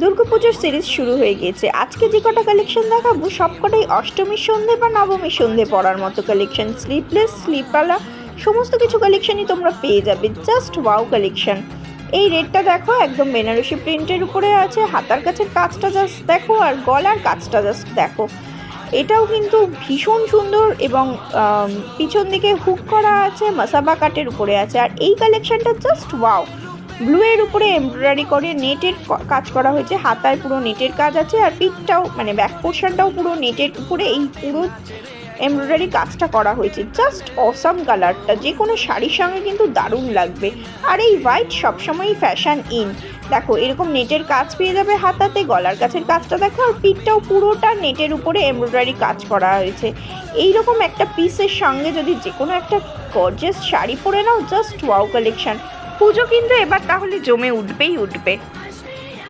দুর্গাপুজোর সিরিজ শুরু হয়ে গিয়েছে। আজকে যে কটা কালেকশন দেখাবো, সবকটাই অষ্টমীর সন্ধে বা নবমীর সন্ধে পড়ার মতো কালেকশন স্লিপলেস স্লিপওয়ালা সমস্ত কিছু কালেকশনই তোমরা পেয়ে যাবে। জাস্ট ওয়াও কালেকশন এই রেটটা দেখো, একদম বেনারসি প্রিন্টের উপরে আছে। হাতার কাছের কাজটা জাস্ট দেখো আর গলার কাজটা জাস্ট দেখো। এটাও কিন্তু ভীষণ সুন্দর এবং পিছন দিকে হুক করা আছে, মাসাবা কাটের উপরে আছে। আর এই কালেকশনটা জাস্ট ওয়াও ব্লু এর উপরে এমব্রয়ডারি করে নেটের কাজ করা হয়েছে। হাতায় পুরো নেটের কাজ আছে আর পিঠটাও মানে ব্যাক পোর্শনটাও পুরো নেটের উপরে এই পুরো এমব্রয়ডারি কাজটা করা হয়েছে। জাস্ট অসাম কালারটা যে কোনো শাড়ির সঙ্গে কিন্তু দারুণ লাগবে। আর এই হোয়াইট সবসময়ই ফ্যাশন ইন দেখো, এরকম নেটের কাজ পেয়ে যাবে হাতাতে, গলার কাছের কাজটা দেখো, আর পিঠটাও পুরোটা নেটের উপরে এমব্রয়ডারি কাজ করা হয়েছে। এইরকম একটা পিসের সঙ্গে যদি যে কোনো একটা গর্জেস শাড়ি পরে নাও জাস্ট ওয়াও কালেকশন পুজো কিন্তু এবার তাহলে জমে উঠবেই উঠবে।